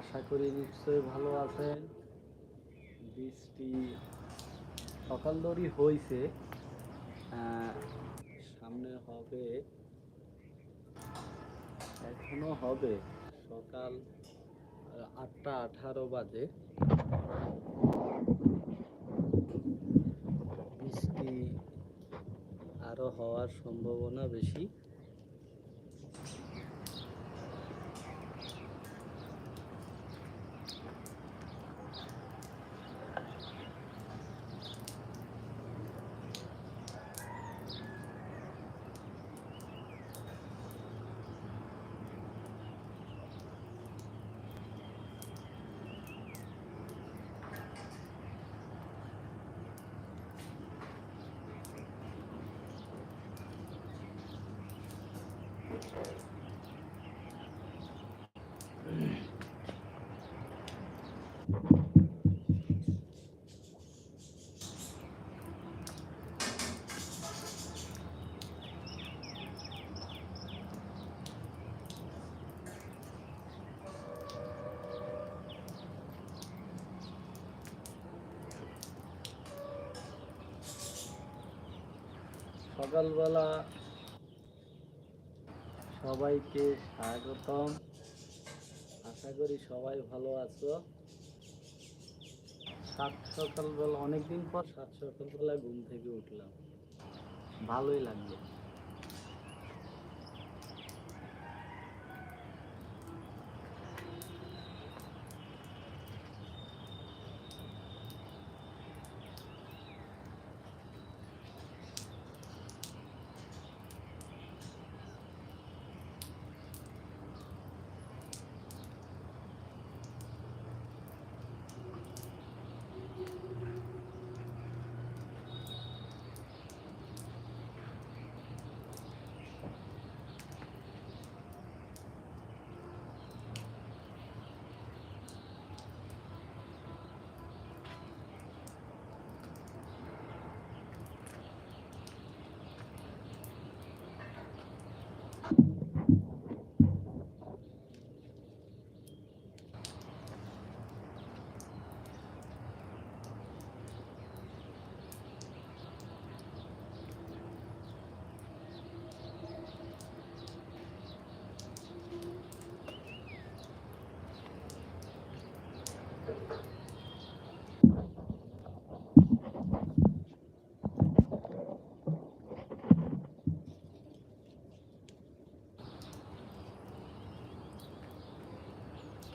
আশা করি নিশ্চয়ই ভালো আছেন বৃষ্টি সকাল দড়ি হয়েছে সামনে হবে, এখনও হবে সকাল আটটা আঠারো বাজে। বৃষ্টি আরও হওয়ার সম্ভাবনা বেশি। সকালবেলা সবাইকে স্বাগতম। আশা করি সবাই ভালো আছো। সাত সকালবেলা অনেকদিন পর সাত সকালবেলা ঘুম থেকে উঠলাম। ভালোই লাগল।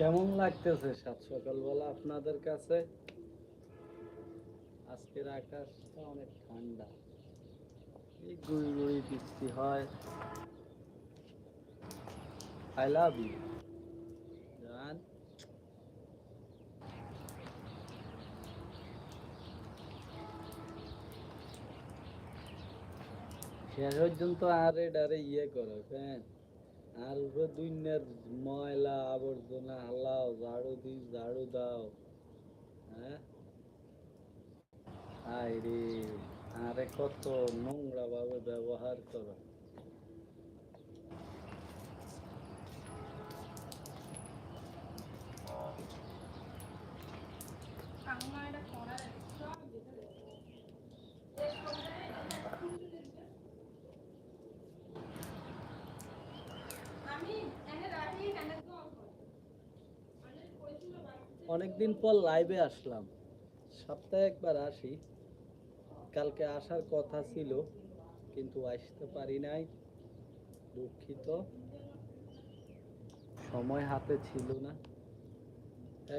কেমন লাগতেছে সাত সকালবেলা আপনাদের কাছে? আজকের আকাশটা অনেক ঠান্ডা। এই গুড়ি গুড়ি বৃষ্টি হয়। আই লাভ ইউ শেষ পর্যন্ত আর এটারে ইয়ে করো হ্যাঁ আর উপরে ময়লা, আবর্জনা হালাও ঝাড়ু দি, ঝাড়ু দাও। হ্যাঁ? আয় আরে কত নোংরা ভাবে ব্যবহার করো। অনেকদিন পর লাইভে আসলাম। সপ্তাহে একবার আসি। কালকে আসার কথা ছিল, কিন্তু আসতে পারি নাই। দুঃখিত। সময় হাতে ছিল না।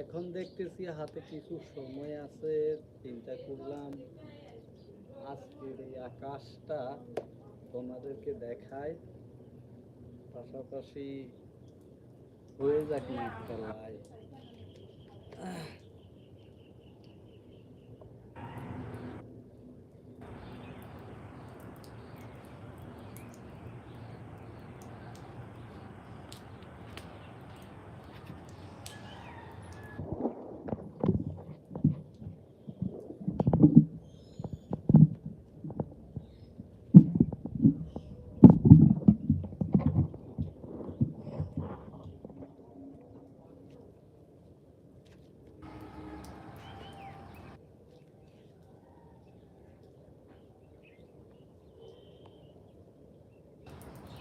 এখন দেখতেছি হাতে কিছু সময় আছে, চিন্তা করলাম, আজকের এই আকাশটা তোমাদেরকে দেখায় পাশাপাশি হয়ে যাক না লাইভ Ugh.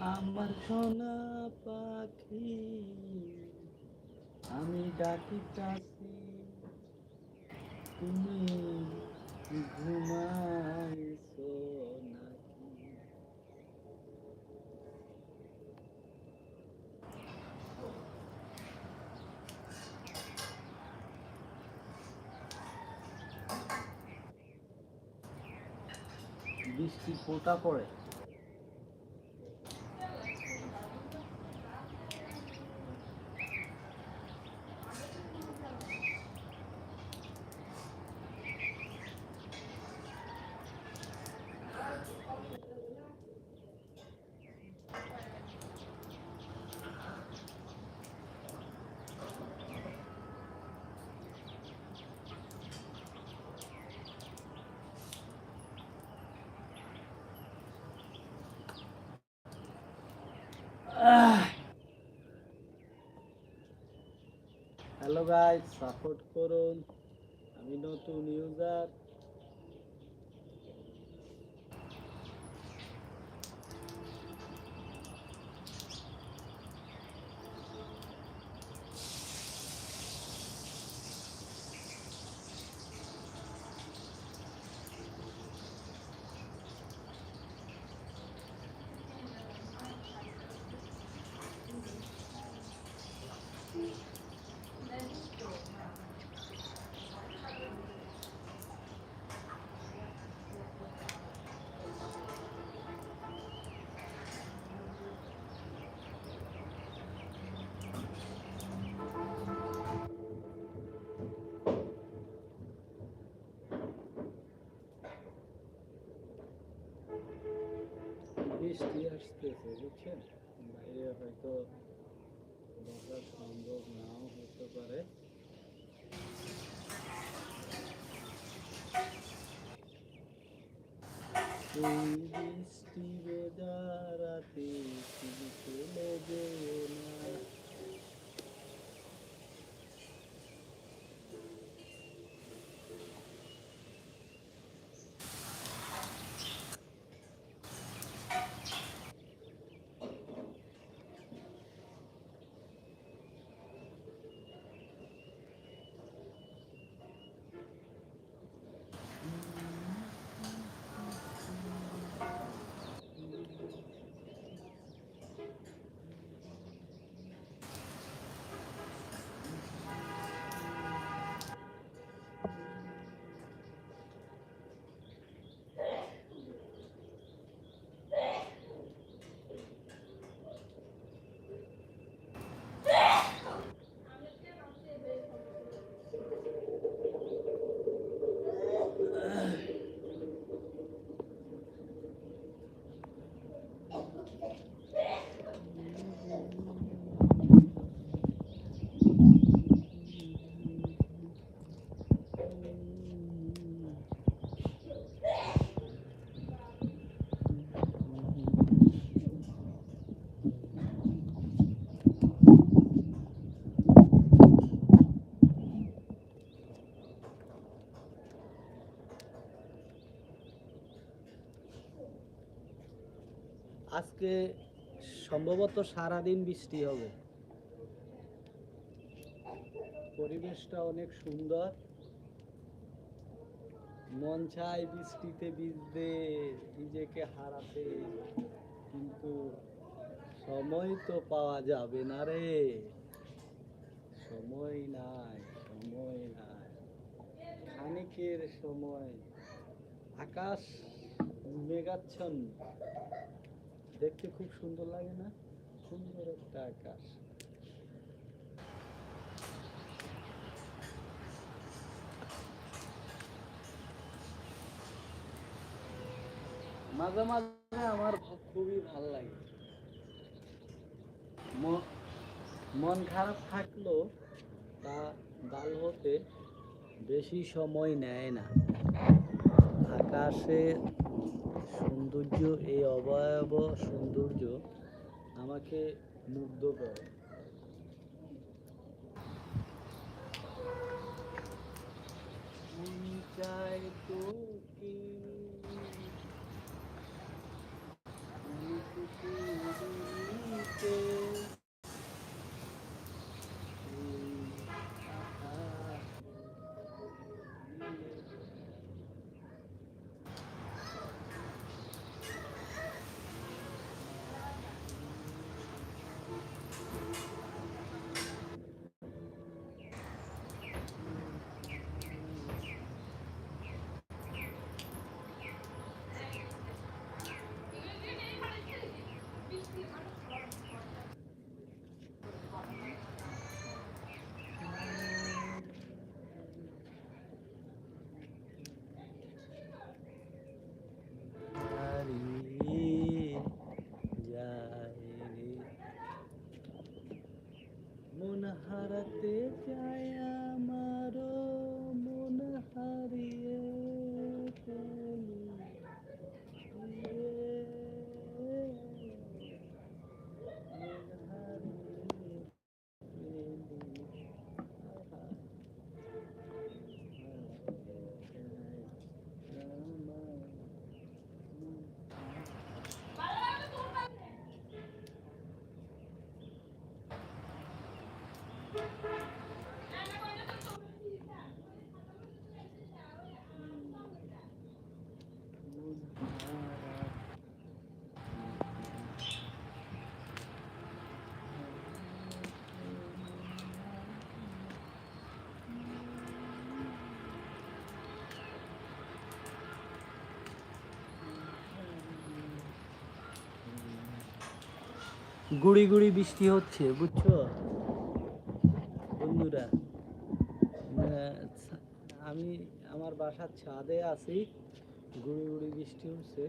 আমার সোনা পাখি আমি ডাকি ডাকিতাছি তুমি ঘুমাইছো নাকি? বৃষ্টি ফোটা পড়ে। হ্যালো গাইস সাপোর্ট করুন। আমি নতুন ইউজার বৃষ্টি আসতেছে বুঝছেন? বাইরে হয়তো বসা সম্ভব নাও হতে পারে। বৃষ্টি বেদারাতে চলে না আজকে সম্ভবত সারাদিন বৃষ্টি হবে। পরিবেশটা অনেক সুন্দর। মন চায় বৃষ্টিতে ভিজতে, নিজেকে হারাতে, কিন্তু সময় তো পাওয়া যাবে না রে। সময় নাই সময় নাই। খানিকের সময় আকাশ মেঘাচ্ছন্ন। দেখতে খুব সুন্দর লাগে না? সুন্দর একটা আকাশ। মাঝে মাঝে আমার খুবই ভালো লাগে। মন খারাপ থাকলেও তা ভালো হতে বেশি সময় নেয় না। আকাশে সৌন্দর্য এই অবয়ব সৌন্দর্য আমাকে মুগ্ধ করে। চাই চায় গুড়ি গুড়ি বৃষ্টি হচ্ছে, বুঝছ? বন্ধুরা আমি আমার বাসার ছাদে আছি, গুড়ি গুড়ি বৃষ্টি হচ্ছে।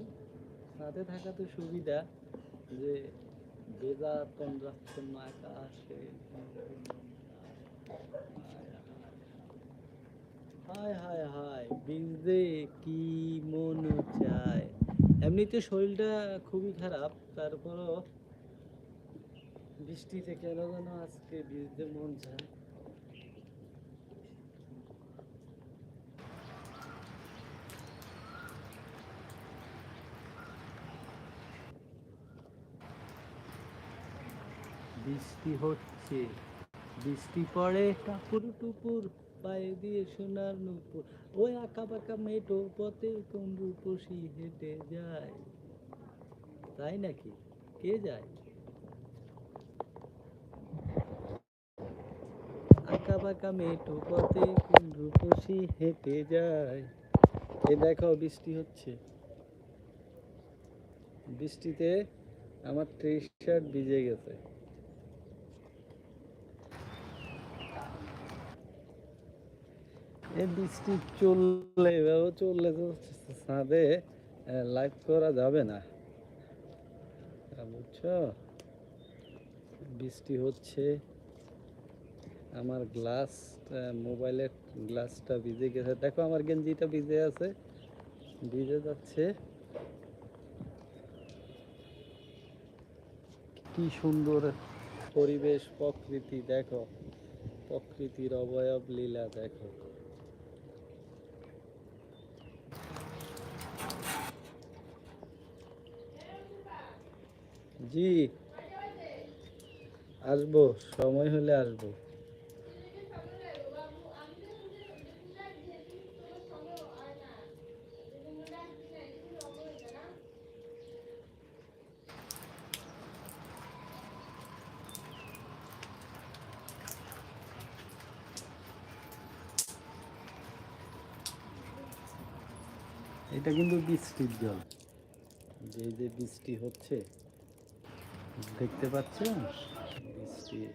ছাদে থাকা তো সুবিধা, যে ভেজা তন্দ্রাচ্ছন্ন আকাশে হায় হায় হায় ভিজতে কি মন চায়? এমনিতে শরীরটা খুবই খারাপ, তারপরও বৃষ্টিতে কেন যেন আজকে ভিজতে মন চায় বৃষ্টি হচ্ছে। বৃষ্টি পড়ে টাপুর টুপুর পায়ে দিয়ে সোনার নুপুর। ওই আঁকা বাঁকা মেটো পথে কোন রূপসী হেঁটে যায়। তাই নাকি? কে যায়? আঁকা বাঁকা মেটো পথে কোন রূপসী হেঁটে যায়? এ দেখো, বৃষ্টি হচ্ছে। বৃষ্টিতে আমার টি শার্ট ভিজে গেছে। এই বৃষ্টি চললে, এভাবে চললে তো ছাদে লাইভ করা যাবে না। বুঝছ? বৃষ্টি হচ্ছে। আমার গ্লাস মোবাইলের গ্লাসটা ভিজে গেছে। দেখো আমার গেঞ্জিটা ভিজে আছে। ভিজে যাচ্ছে। কি সুন্দর পরিবেশ, প্রকৃতি, দেখো। প্রকৃতির অবয়ব লীলা, দেখো। জি, আসব। সময় হলে আসব। এটা কিন্তু বৃষ্টির জল। যে যে বৃষ্টি হচ্ছে, দেখতে পাচ্ছেন? বৃষ্টি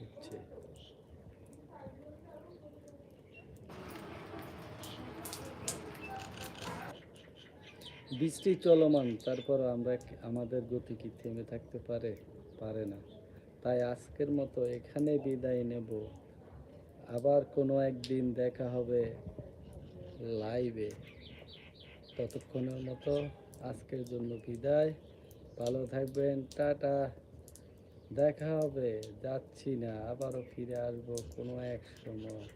হচ্ছে। বৃষ্টি চলমান, তারপর আমরা আমাদের গতি কি থেমে থাকতে পারে? পারে না। তাই আজকের মতো এখানে বিদায় নেব। আবার কোনো একদিন দেখা হবে লাইভে ততক্ষণের মতো আজকের জন্য বিদায়। ভালো থাকবেন, টাটা। দেখা হবে, যাচ্ছি না, আবারও ফিরে আসব কোনো এক সময়।